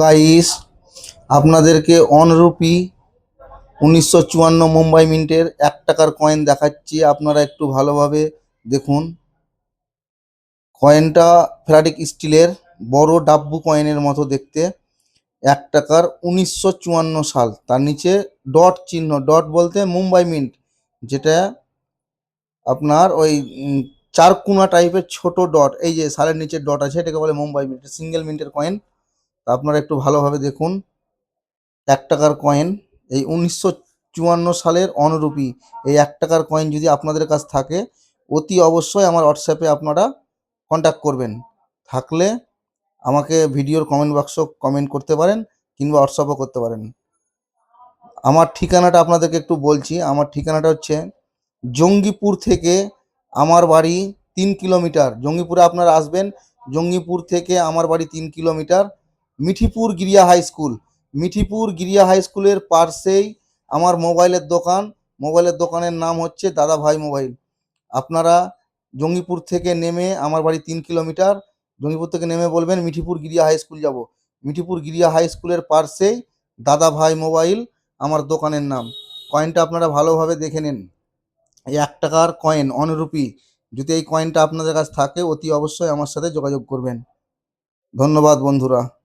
Guys আপনাদেরকে অনরুপি উনিশশো চুয়ান্ন মুম্বাই মিন্টের এক টাকার কয়েন দেখাচ্ছি। আপনারা একটু ভালোভাবে দেখুন। কয়েনটা ফেরাটিক স্টিলের বড় ডাব্বু কয়েনের মতো দেখতে। এক টাকার উনিশশো চুয়ান্ন সাল। তার নিচে ডট চিহ্ন ডট বলতে মুম্বাই মিন্ট, যেটা আপনার ওই চারকুনা টাইপের ছোট ডট এই যে সালের নিচে ডট আছে, এটাকে বলে মুম্বাই মিন্ট সিঙ্গেল মিন্টের কয়েন আপনারা একটু ভালোভাবে দেখুন। এক টাকার কয়েন এই উনিশশো চুয়ান্ন সালের অনুরূপী এই এক টাকার কয়েন যদি আপনাদের কাছ থাকে, অতি অবশ্যই আমার হোয়াটসঅ্যাপে আপনারা কন্ট্যাক্ট করবেন। থাকলে আমাকে ভিডিওর কমেন্ট বাক্স কমেন্ট করতে পারেন কিংবা হোয়াটসঅ্যাপও করতে পারেন। আমার ঠিকানাটা আপনাদেরকে একটু বলছি। আমার ঠিকানাটা হচ্ছে জঙ্গিপুর থেকে আমার বাড়ি তিন কিলোমিটার। জঙ্গিপুরে আপনারা আসবেন। জঙ্গিপুর থেকে আমার বাড়ি তিন kilometre. Mithipur Giria high school. Mithipur Giria high স্কুলের পাশেই আমার মোবাইলের দোকান। মোবাইলের দোকানের নাম হচ্ছে দাদা ভাই মোবাইল। আপনারা জঙ্গিপুর থেকে নেমে আমার বাড়ি তিন কিলোমিটার, জঙ্গিপুর থেকে নেমে বলবেন, মিঠিপুর গিরিয়া হাই স্কুল যাব। মিঠিপুর গিরিয়া হাই স্কুলের পাশেই দাদা ভাই মোবাইল আমার দোকানের নাম। কয়েনটা আপনারা ভালোভাবে দেখে নিন। এই এক টাকার কয়েন অনুরূপী যদি এই কয়েনটা আপনাদের কাছে থাকে, অতি অবশ্যই আমার সাথে যোগাযোগ করবেন। ধন্যবাদ বন্ধুরা।